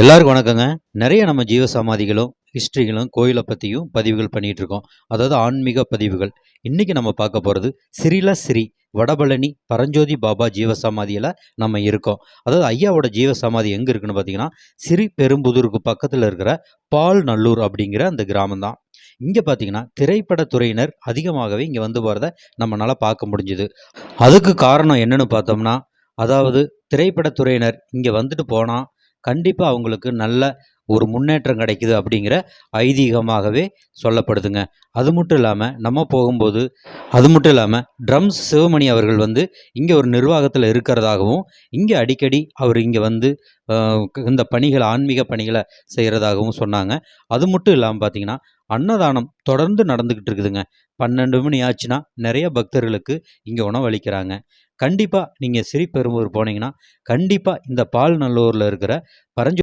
எல்லாருக்கும் வணக்கங்க. நிறைய நம்ம ஜீவ சமாதிகளும் ஹிஸ்ட்ரிகளும் கோயிலை பற்றியும் பதிவுகள் பண்ணிகிட்டு இருக்கோம் அதாவது ஆன்மீக பதிவுகள். இன்றைக்கி நம்ம பார்க்க போகிறது சிறில சிறி வடபழனி பரஞ்சோதி பாபா ஜீவ சமாதியில் நம்ம இருக்கோம். அதாவது ஐயாவோட ஜீவ சமாதி எங்கே இருக்குன்னு பார்த்தீங்கன்னா சிறி பெரும்புதூருக்கு பக்கத்தில் இருக்கிற பால் நல்லூர் அப்படிங்கிற அந்த கிராமம் தான் இங்கே பார்த்தீங்கன்னா திரைப்படத்துறையினர் அதிகமாகவே இங்கே வந்து போகிறத நம்மளால் பார்க்க முடிஞ்சுது. அதுக்கு காரணம் என்னென்னு பார்த்தோம்னா அதாவது திரைப்படத்துறையினர் இங்கே வந்துட்டு போனால் கண்டிப்பாக அவங்களுக்கு நல்ல ஒரு முன்னேற்றம் கிடைக்குது அப்படிங்கிற ஐதீகமாகவே சொல்லப்படுதுங்க. அது மட்டும் இல்லாமல் நம்ம போகும்போது அது மட்டும் இல்லாமல் ட்ரம்ஸ் சிவமணி அவர்கள் வந்து இங்கே ஒரு நிர்வாகத்தில் இருக்கிறதாகவும் இங்கே அடிக்கடி அவர் இங்கே வந்து இந்த பணிகளை ஆன்மீக பணிகளை செய்கிறதாகவும் சொன்னாங்க. அது மட்டும் இல்லாமல் பார்த்தீங்கன்னா அன்னதானம் தொடர்ந்து நடந்துக்கிட்டு இருக்குதுங்க. பன்னெண்டு மணி ஆச்சுன்னா நிறைய பக்தர்களுக்கு இங்கே உணவளிக்கிறாங்க. கண்டிப்பாக நீங்கள் ஸ்ரீபெரும்பூர் போனீங்கன்னா கண்டிப்பாக இந்த பால் நல்லூரில் இருக்கிற பரஞ்சு